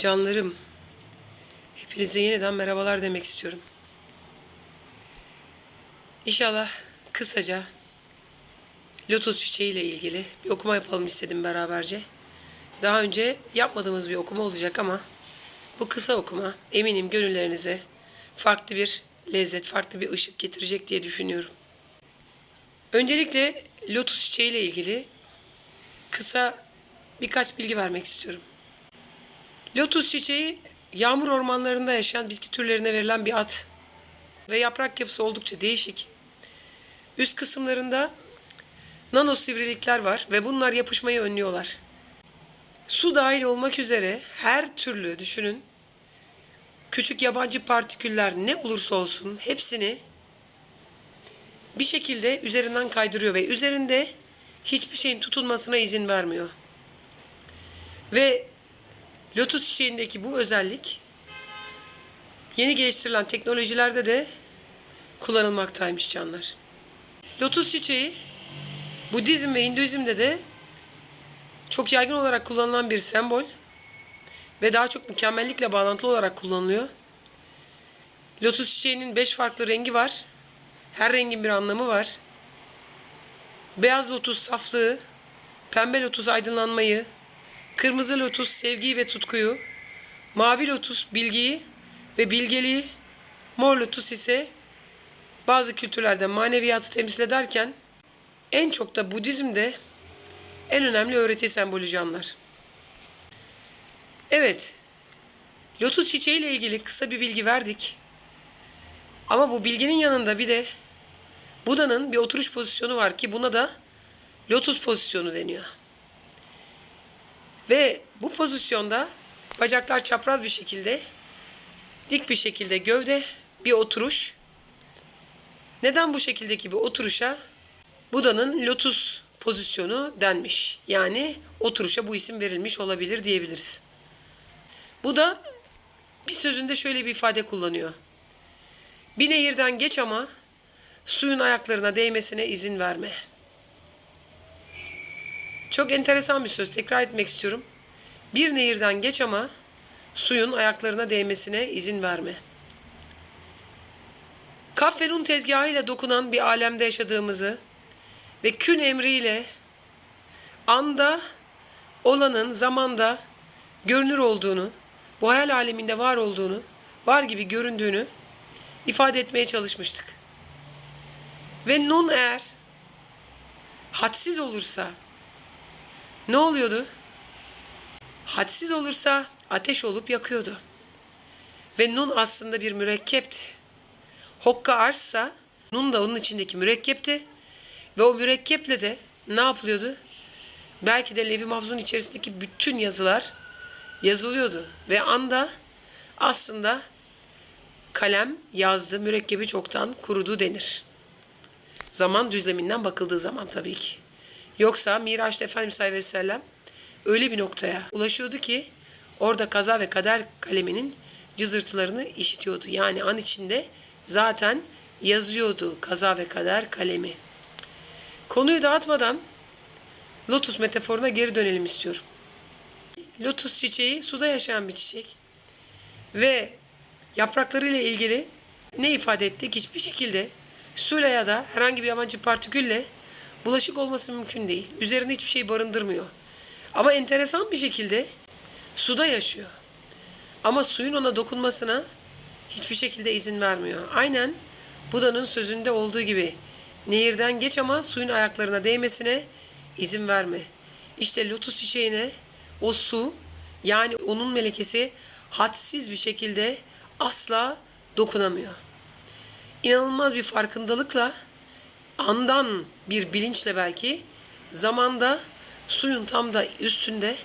Canlarım, hepinize yeniden merhabalar demek istiyorum. İnşallah kısaca lotus çiçeği ile ilgili bir okuma yapalım istedim beraberce. Daha önce yapmadığımız bir okuma olacak ama bu kısa okuma eminim gönüllerinize farklı bir lezzet, farklı bir ışık getirecek diye düşünüyorum. Öncelikle lotus çiçeği ile ilgili kısa birkaç bilgi vermek istiyorum. Lotus çiçeği yağmur ormanlarında yaşayan bitki türlerine verilen bir ad ve yaprak yapısı oldukça değişik. Üst kısımlarında nano sivrilikler var ve bunlar yapışmayı önlüyorlar. Su dahil olmak üzere her türlü düşünün küçük yabancı partiküller ne olursa olsun hepsini bir şekilde üzerinden kaydırıyor ve üzerinde hiçbir şeyin tutunmasına izin vermiyor. Ve lotus çiçeğindeki bu özellik yeni geliştirilen teknolojilerde de kullanılmaktaymış canlar. Lotus çiçeği Budizm ve Hinduizm'de de çok yaygın olarak kullanılan bir sembol ve daha çok mükemmellikle bağlantılı olarak kullanılıyor. Lotus çiçeğinin beş farklı rengi var. Her rengin bir anlamı var. Beyaz lotus saflığı, pembe lotus aydınlanmayı, kırmızı lotus sevgiyi ve tutkuyu, mavi lotus bilgiyi ve bilgeliği, mor lotus ise bazı kültürlerde maneviyatı temsil ederken en çok da Budizm'de en önemli öğreti sembolü canlar. Evet, lotus çiçeği ile ilgili kısa bir bilgi verdik. Ama bu bilginin yanında bir de Buda'nın bir oturuş pozisyonu var ki buna da lotus pozisyonu deniyor. Ve bu pozisyonda bacaklar çapraz bir şekilde, dik bir şekilde gövde bir oturuş. Neden bu şekildeki bir oturuşa Buda'nın lotus pozisyonu denmiş. Yani oturuşa bu isim verilmiş olabilir diyebiliriz. Bu da bir sözünde şöyle bir ifade kullanıyor. Bir nehirden geç ama suyun ayaklarına değmesine izin verme. Çok enteresan bir söz. Tekrar etmek istiyorum. Bir nehirden geç ama suyun ayaklarına değmesine izin verme. Kaf ve nun tezgahıyla dokunan bir alemde yaşadığımızı ve kün emriyle anda olanın zamanda görünür olduğunu, bu hayal aleminde var olduğunu, var gibi göründüğünü ifade etmeye çalışmıştık. Ve nun eğer hadsiz olursa ne oluyordu? Hadsiz olursa ateş olup yakıyordu. Ve nun aslında bir mürekkepti. Hokka arşsa nun da onun içindeki mürekkepti. Ve o mürekkeple de ne yapılıyordu? Belki de Levi Mahfuz'un içerisindeki bütün yazılar yazılıyordu. Ve anda aslında kalem yazdı, mürekkebi çoktan kurudu denir. Zaman düzleminden bakıldığı zaman tabii ki. Yoksa Miraç'ta Efendimiz Aleyhisselatü Vesselam öyle bir noktaya ulaşıyordu ki orada kaza ve kader kaleminin cızırtılarını işitiyordu. Yani an içinde zaten yazıyordu kaza ve kader kalemi. Konuyu dağıtmadan lotus metaforuna geri dönelim istiyorum. Lotus çiçeği suda yaşayan bir çiçek. Ve yapraklarıyla ilgili ne ifade ettik? Hiçbir şekilde suyla ya da herhangi bir yabancı partikülle bulaşık olması mümkün değil. Üzerinde hiçbir şey barındırmıyor. Ama enteresan bir şekilde suda yaşıyor. Ama suyun ona dokunmasına hiçbir şekilde izin vermiyor. Aynen Buda'nın sözünde olduğu gibi nehirden geç ama suyun ayaklarına değmesine izin verme. İşte lotus çiçeğine o su yani onun melekesi hadsiz bir şekilde asla dokunamıyor. İnanılmaz bir farkındalıkla andan bir bilinçle belki zamanda suyun tam da üstünde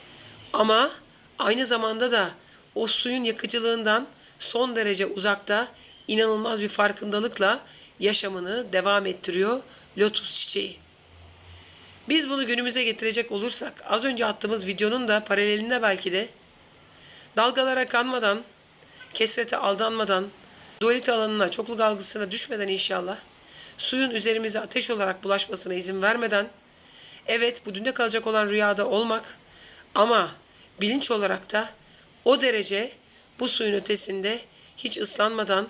ama aynı zamanda da o suyun yakıcılığından son derece uzakta inanılmaz bir farkındalıkla yaşamını devam ettiriyor lotus çiçeği. Biz bunu günümüze getirecek olursak az önce attığımız videonun da paralelinde belki de dalgalara kanmadan, kesrete aldanmadan, dualite alanına, çokluk algısına düşmeden inşallah suyun üzerimize ateş olarak bulaşmasına izin vermeden evet bu dünde kalacak olan rüyada olmak ama bilinç olarak da O derece bu suyun ötesinde hiç ıslanmadan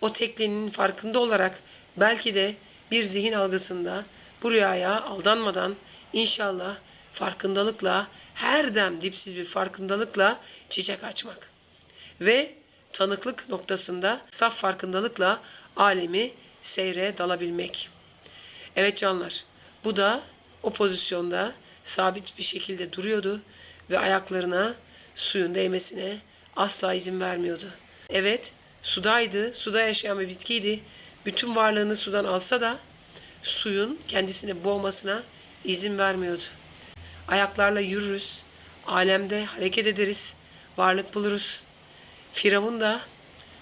o tekliğinin farkında olarak belki de bir zihin algısında bu rüyaya aldanmadan inşallah farkındalıkla her dem dipsiz bir farkındalıkla çiçek açmak ve tanıklık noktasında saf farkındalıkla alemi seyre dalabilmek. Evet canlar, bu da o pozisyonda sabit bir şekilde duruyordu ve ayaklarına suyun değmesine asla izin vermiyordu. Evet, sudaydı, suda yaşayan bir bitkiydi. Bütün varlığını sudan alsa da suyun kendisini boğmasına izin vermiyordu. Ayaklarla yürürüz, alemde hareket ederiz, varlık buluruz. Firavun da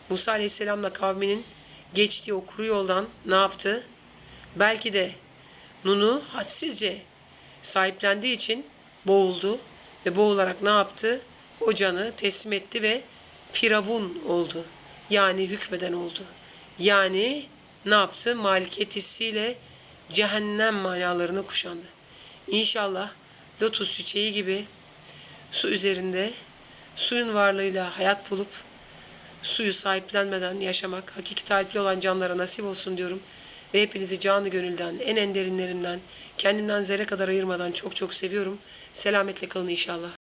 Musa Aleyhisselam'la kavminin geçtiği o kuru yoldan ne yaptı? Belki de Nun'u hadsizce sahiplendiği için boğuldu ve boğularak ne yaptı? O canı teslim etti ve Firavun oldu. Yani hükmeden oldu. Yani ne yaptı? Malikiyet hissiyle cehennem manalarını kuşandı. İnşallah lotus çiçeği gibi su üzerinde suyun varlığıyla hayat bulup suyu sahiplenmeden yaşamak hakiki talipli olan canlara nasip olsun diyorum. Ve hepinizi canı gönülden, en en derinlerinden, kendimden zerre kadar ayırmadan çok çok seviyorum. Selametle kalın inşallah.